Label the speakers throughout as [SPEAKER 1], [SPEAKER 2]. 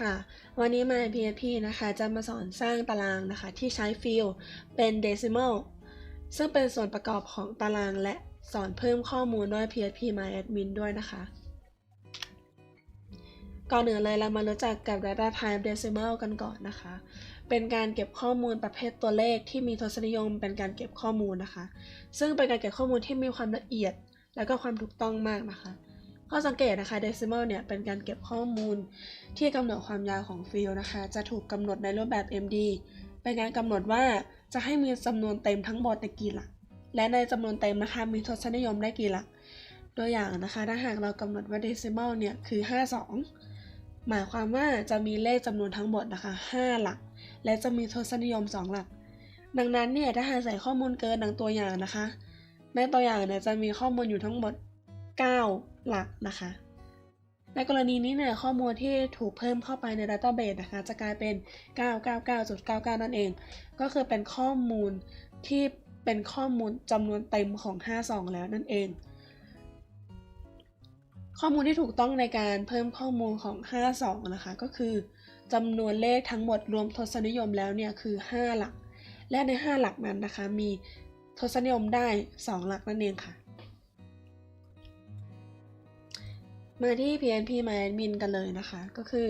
[SPEAKER 1] ค่ะ วันนี้ My PHP นะคะ จะมาสอนสร้างตารางนะคะ ที่ใช้ฟิลเป็น decimal ซึ่งเป็นส่วนประกอบของตารางและสอนเพิ่มข้อมูลด้วย PHP My Admin ด้วยนะคะ ก่อนอื่นเลยเรามารู้จักกับ Data Type Decimal กันก่อนนะคะ เป็นการเก็บข้อมูลประเภทตัวเลขที่มีทศนิยม เป็นการเก็บข้อมูลนะคะ ซึ่งเป็นการเก็บข้อมูลที่มีความละเอียด และก็ความถูกต้องมากนะคะ ข้อสังเกตนะคะ decimal เนี่ยเป็นการเก็บข้อมูลที่กำหนดความยาวของฟิลด์นะคะ จะถูกกำหนดในรูปแบบ MD เป็นการกำหนดว่าจะให้มีจำนวนเต็มทั้งหมดในกี่หลัก และในจำนวนเต็มนะคะมีทศนิยมได้กี่หลัก ตัวอย่างนะคะ ถ้าหากเรากำหนดว่า decimal เนี่ยคือ 52 หมายความว่าจะมีเลขจำนวนทั้งหมดนะคะ 5 หลัก และจะมีทศนิยม 2 หลัก ดังนั้นเนี่ยถ้าหากใส่ข้อมูลเกินดังตัวอย่างนะคะ ในตัวอย่างเนี่ยจะมีข้อมูลอยู่ทั้งหมด 9 หลักนะคะ ในกรณีนี้เนี่ยข้อมูลที่ถูกเพิ่มเข้าไปใน Database นะคะ จะกลายเป็น 999.99 นั่นเอง ก็คือเป็นข้อมูลที่เป็นข้อมูลจำนวนเต็มของ 52 แล้วนั่นเอง ข้อมูลที่ถูกต้องในการเพิ่มข้อมูลของ 52 นะคะ ก็คือจำนวนเลขทั้งหมดรวมทศนิยมแล้วเนี่ยคือ 5 หลัก และใน 5 หลักนั้นนะคะมีทศนิยมได้ 2 หลักนั่นเองค่ะ มาที่ PNP MyAdmin กันเลยนะคะ ก็คือ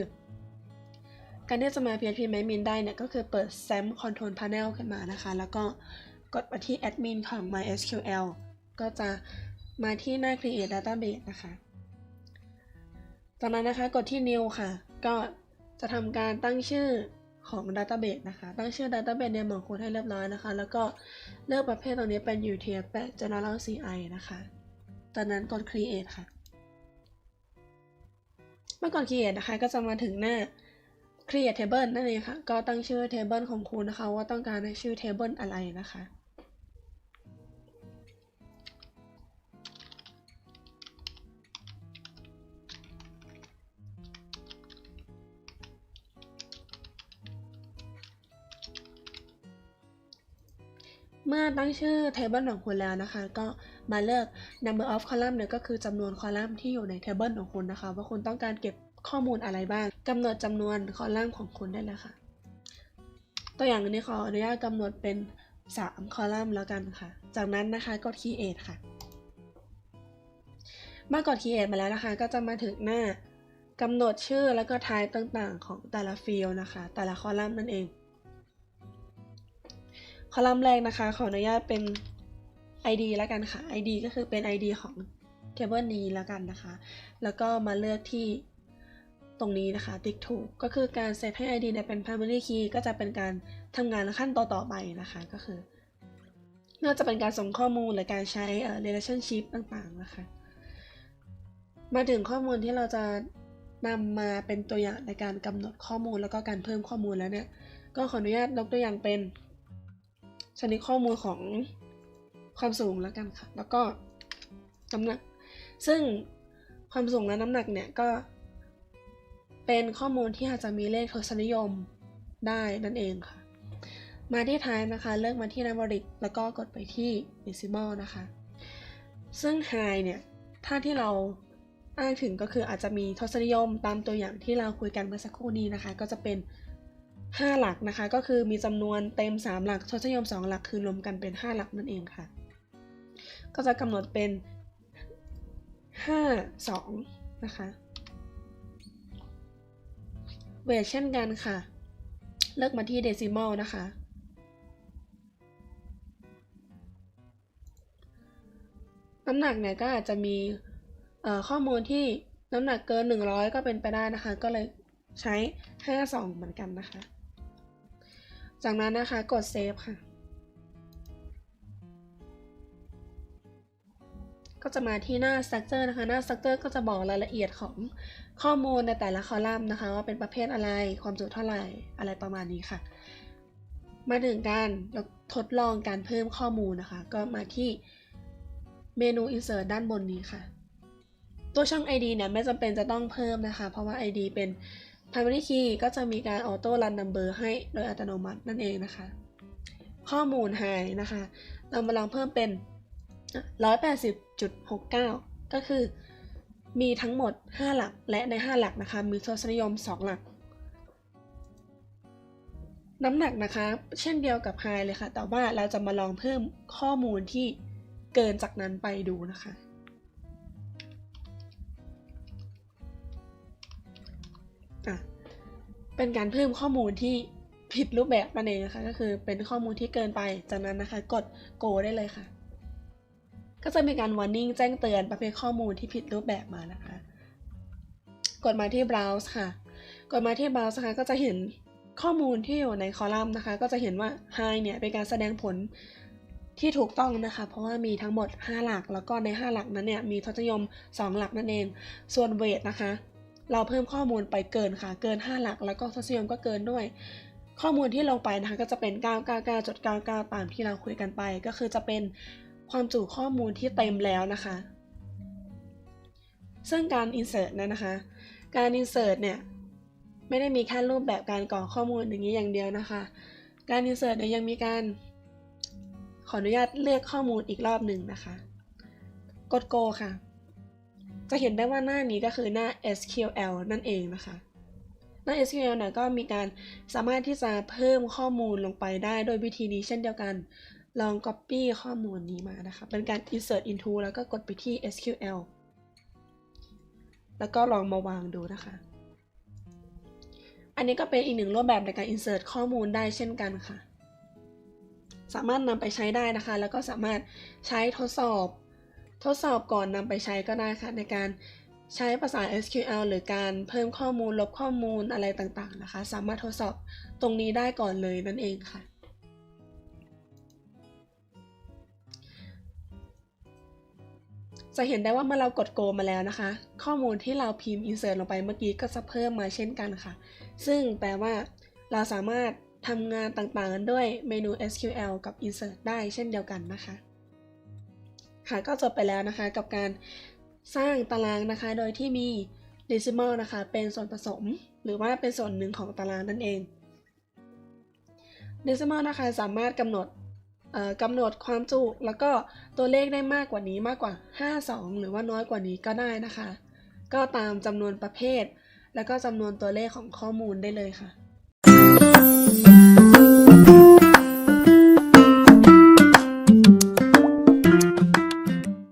[SPEAKER 1] การที่จะมา PNP MyAdmin ได้เนี่ย ก็คือเปิด SAM Control Panel ขึ้นมานะคะ แล้วก็กดมาที่ Admin ของ MySQL ก็จะมาที่หน้า Create Database นะคะ จากนั้นนะคะกดที่ New ค่ะ ก็จะทำการตั้งชื่อของ Database นะคะ ตั้งชื่อ Database ในหมวดโค้ดให้เรียบร้อยนะคะ แล้วก็เลือกประเภทตรงนี้เป็น UTF-8 General CI นะคะ จากนั้นกด Create ค่ะ มื่อก่อน create นะคะก็จะมาถึงหน้า create table นั่นเองค่ะ ก็ตั้งชื่อ table ของคุณนะคะ ว่าต้องการให้ชื่อ table อะไรนะคะเมื่อตั้งชื่อ table ของคุณแล้วนะคะ ก็ มาเลือก number of column เนี่ยก็คือจำนวนคอลัมน์ที่อยู่ใน table ของคุณนะคะ ว่าคุณต้องการเก็บข้อมูลอะไรบ้างกำหนดจำนวนคอลัมน์ของคุณได้เลยค่ะ ตัวอย่างนี้ขออนุญาตกำหนดเป็น 3 คอลัมน์แล้วกันค่ะ จากนั้นนะคะกด create ค่ะเมื่อกด create มาแล้วนะคะ ก็จะมาถึงหน้ากำหนดชื่อแล้วก็ type ต่างๆ ของแต่ละฟิลนะคะ แต่ละคอลัมน์นั่นเอง คอลัมน์แรกนะคะ ขออนุญาตเป็น ID แล้วกันค่ะ ID ก็คือเป็น ID ของ table นี้แล้วกันนะคะ แล้วก็มาเลือกที่ตรงนี้นะคะ ติ๊กถูก ก็คือการเซตให้ ID เนี่ยเป็น primary key ก็จะเป็นการทำงานขั้นต่อต่อไปนะคะ ก็คือน่าจะเป็นการส่งข้อมูลหรือการใช้ relationship ต่างๆนะคะ มาถึงข้อมูลที่เราจะนำมาเป็นตัวอย่างในการกำหนดข้อมูลแล้วก็การเพิ่มข้อมูลแล้วเนี่ย ก็ขออนุญาตยกตัวอย่างเป็นชนิดข้อมูลของ ความสูงแล้วกันค่ะ แล้วก็น้ำหนัก ซึ่งความสูงและน้ำหนักเนี่ยก็ เป็นข้อมูลที่อาจจะมีเลขทศนิยมได้นั่นเองค่ะ มาที่ท้ายนะคะ เลือกมาที่ numeric แล้วก็กดไปที่ decimal นะคะ ซึ่ง high เนี่ย ถ้าที่เราอ้างถึงก็คืออาจจะมีทศนิยมตามตัวอย่างที่เราคุยกันเมื่อสักครู่นี้นะคะ ก็จะเป็น 5 หลักนะคะ ก็คือมีจำนวนเต็ม 3 หลักทศนิยม 2 หลักคือรวมกันเป็น 5 หลักนั่นเองค่ะ ก็จะกำหนดเป็น 5 2 นะคะเวทเช่นกันค่ะ เลือกมาที่ decimal นะคะ น้ำหนักเนี่ยก็อาจจะมีข้อมูลที่น้ำหนักเกิน 100 ก็เป็นไปได้นะคะ ก็เลยใช้ 52 เหมือนกันนะคะ จากนั้นนะคะกดเซฟค่ะ ก็จะมาที่หน้า structure นะคะ หน้า structure ก็จะบอกรายละเอียดของข้อมูลในแต่ละคอลัมน์นะคะว่าเป็นประเภทอะไร ความจุเท่าไหร่ อะไรประมาณนี้ค่ะ มาถึงการทดลองการเพิ่มข้อมูลนะคะ ก็มาที่เมนู insert ด้านบนนี้ค่ะ ตัวช่อง ID เนี่ยไม่จำเป็นจะต้องเพิ่มนะคะ เพราะว่า ID เป็น primary key ก็จะมีการ auto run number ให้โดยอัตโนมัตินั่นเองนะคะ ข้อมูล high นะคะ เรามาลองเพิ่มเป็น0.69 ก็คือมีทั้งหมด 5 หลักและใน 5 หลักนะคะมีทศนิยม 2 หลัก น้ำหนักนะคะ เช่นเดียวกับ high เลยค่ะ แต่ว่าเราจะมาลองเพิ่มข้อมูลที่เกินจากนั้นไปดูนะคะอะเป็นการเพิ่มข้อมูลที่ผิดรูปแบบนั่นเองนะคะ ก็คือเป็นข้อมูลที่เกินไปจากนั้นนะคะ กด go ได้เลยค่ะ ก็จะมีการ warning แจ้งเตือนประเภทข้อมูลที่ผิดรูปแบบมานะคะ กดมาที่ browse ค่ะ กดมาที่ browse นะคะก็จะเห็นข้อมูลที่อยู่ในคอลัมน์นะคะ ก็จะเห็นว่า high เนี่ยเป็นการแสดงผลที่ถูกต้องนะคะ เพราะว่ามีทั้งหมด 5 หลัก แล้วก็ใน 5 หลักนั้นเนี่ยมีทศนิยม 2 หลักนั่นเอง ส่วน weight นะคะ เราเพิ่มข้อมูลไปเกินค่ะ เกิน 5 หลัก แล้วก็ทศนิยมก็เกินด้วย ข้อมูลที่ลงไปนะคะก็จะเป็น 999.99 ตามที่เราคุยกันไป ก็คือจะเป็น ความจุข้อมูลที่เต็มแล้วนะคะ ซึ่งการ insert นั้นนะคะ การ insert เนี่ยไม่ได้มีแค่รูปแบบการกรอกข้อมูลอย่างนี้อย่างเดียวนะคะ การ insert เนี่ยยังมีการ ขออนุญาตเลือกข้อมูลอีกรอบหนึ่งนะคะ กด go ค่ะ จะเห็นได้ว่าหน้านี้ก็คือหน้า SQL นั่นเองนะคะหน้า SQL เนี่ยก็มีการสามารถที่จะเพิ่มข้อมูลลงไปได้โดยวิธีนี้เช่นเดียวกัน ลอง copy ข้อมูลนี้มานะคะ เป็นการ insert into แล้วก็กดไปที่ SQL แล้วก็ลองมาวางดูนะคะ อันนี้ก็เป็นอีกหนึ่งรูปแบบในการ insert ข้อมูลได้เช่นกันค่ะ สามารถนำไปใช้ได้นะคะ แล้วก็สามารถใช้ทดสอบ ทดสอบก่อนนำไปใช้ก็ได้ค่ะ ในการใช้ภาษา SQL หรือการเพิ่มข้อมูลลบข้อมูลอะไรต่างๆนะคะ สามารถทดสอบตรงนี้ได้ก่อนเลยนั่นเองค่ะ จะเห็นได้ว่าเมื่อเรากด go มาแล้วนะคะ ข้อมูลที่เราพิมพ์ insert ลงไปเมื่อกี้ก็จะเพิ่มมาเช่นกันค่ะ ซึ่งแปลว่าเราสามารถทำงานต่างๆ ด้วยเมนู SQL กับ insert ได้เช่นเดียวกันนะคะ ค่ะก็จบไปแล้วนะคะกับการสร้างตารางนะคะ โดยที่มี decimal นะคะ เป็นส่วนผสม หรือว่าเป็นส่วนหนึ่งของตารางนั่นเอง decimal นะคะสามารถกำหนด กำหนดความจุแล้วก็ตัวเลขได้มากกว่านี้มากกว่า 52 หรือว่าน้อยกว่านี้ก็ได้นะคะ ก็ตามจำนวนประเภท แล้วก็จำนวนตัวเลขของข้อมูลได้เลยค่ะ